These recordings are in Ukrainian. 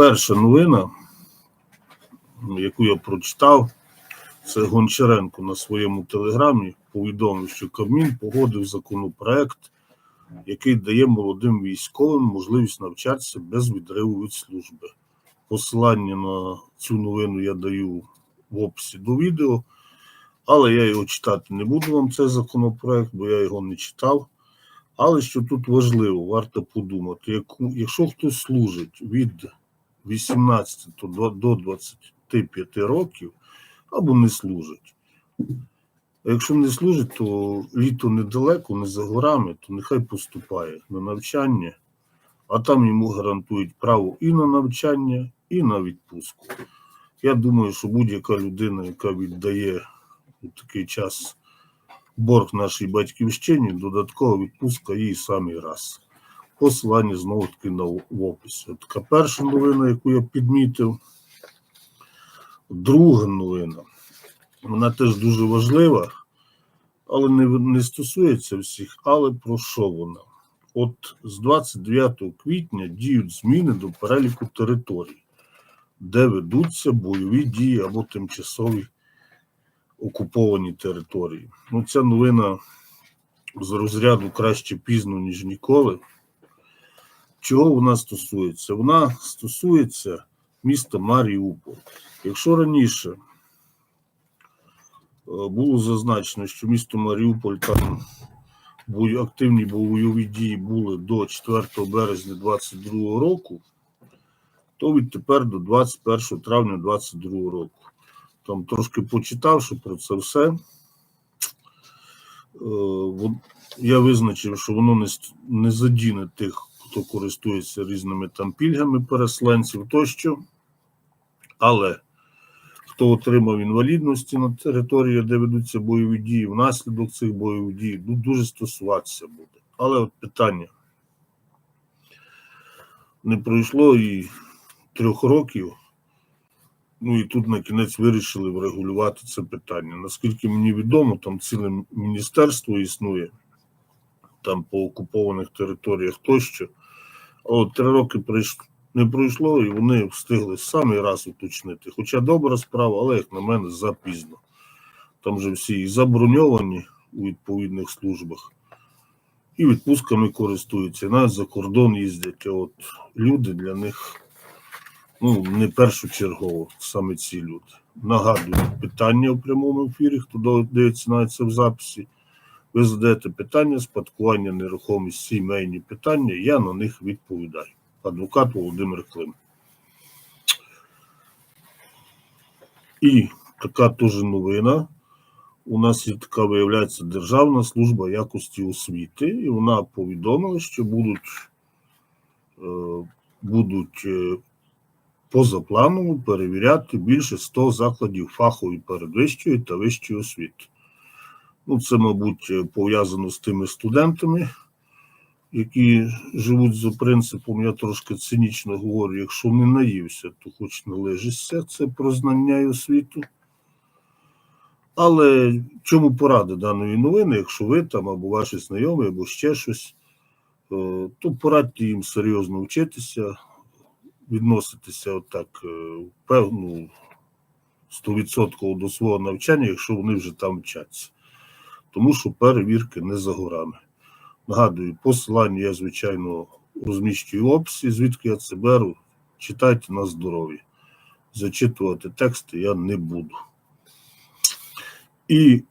Перша новина, яку я прочитав, це Гончаренко на своєму телеграмі повідомив, що Кабмін погодив законопроект, який дає молодим військовим можливість навчатися без відриву від служби. Посилання на цю новину я даю в описі до відео, але я його читати не буду вам цей законопроект, бо я його не читав. Але що тут важливо, варто подумати, якщо хтось служить від 18 до до 25 років або не служить. А якщо не служить, то літо недалеко, не за горами, то нехай поступає на навчання, а там йому гарантують право і на навчання, і на відпустку. Я думаю, що будь-яка людина, яка віддає у такий час борг нашій батьківщині, додаткова відпустка їй самий раз. Посилання знову таки на в описі. Така перша новина, яку я підмітив. Друга новина. Вона теж дуже важлива, але не, не стосується всіх. Але про що вона? От з 29 квітня діють зміни до переліку територій, де ведуться бойові дії або тимчасові окуповані території. Ну, ця новина з розряду краще пізно, ніж ніколи. Чого вона стосується? Вона стосується міста Маріуполь. Якщо раніше е, було зазначено, що місто Маріуполь там активні бойові дії були до 4 березня 2022 року, то відтепер до 21 травня 2022 року. Там трошки почитавши про це все, е, я визначив, що воно не задіне тих, хто користується різними там пільгами переселенців тощо. Але хто отримав інвалідності на території, де ведуться бойові дії, внаслідок цих бойових дій ну, дуже стосуватися буде. Але от питання не пройшло і трьох років. Ну і тут на кінець вирішили врегулювати це питання. Наскільки мені відомо, там ціле міністерство існує там по окупованих територіях тощо. От три роки прийш- не пройшло, і вони встигли самий раз уточнити. Хоча добра справа, але як на мене, запізно. Там вже всі і заброньовані у відповідних службах, і відпустками користуються, навіть за кордон їздять. А от люди для них ну, не першочергово, саме ці люди. Нагадую, питання у прямому ефірі, хто дивиться навіть це в записі. Ви задаєте питання, спадкування нерухомість, сімейні питання, я на них відповідаю. Адвокат Володимир Клим. І така теж новина. У нас є така, виявляється, Державна служба якості освіти, і вона повідомила, що будуть, е, будуть е, позапланово перевіряти більше 100 закладів фахової передвищої та вищої освіти. Ну, це, мабуть, пов'язано з тими студентами, які живуть за принципом, я трошки цинічно говорю, якщо не наївся, то хоч не лежишся, це про знання і освіту. Але чому порада даної новини, якщо ви там або ваші знайомі, або ще щось, е, то порадьте їм серйозно вчитися, відноситися отак е, певну 100% до свого навчання, якщо вони вже там вчаться. Тому що перевірки не за горами. Нагадую, посилання я, звичайно, розміщую в описі, звідки я це беру. Читайте на здоров'я. Зачитувати тексти я не буду. І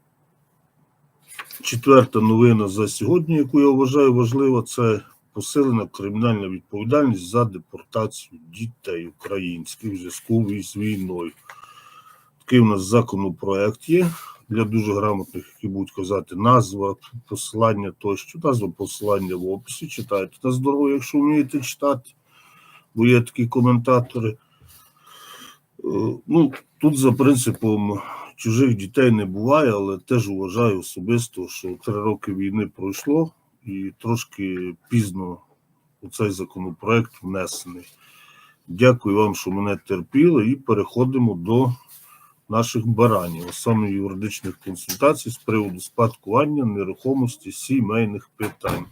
четверта новина за сьогодні, яку я вважаю важливо, це посилена кримінальна відповідальність за депортацію дітей українських в зв'язку з війною. Такий у нас законопроект є для дуже грамотних, які будуть казати назва, посилання тощо, назва посилання в описі. Читайте на здоров'я, якщо вмієте читати, бо є такі коментатори. Е, Ну, тут за принципом чужих дітей не буває, але теж вважаю особисто, що три роки війни пройшло і трошки пізно у цей законопроект внесений. Дякую вам, що мене терпіли, і переходимо до наших баранів, а саме юридичних консультацій з приводу спадкування нерухомості сімейних питань.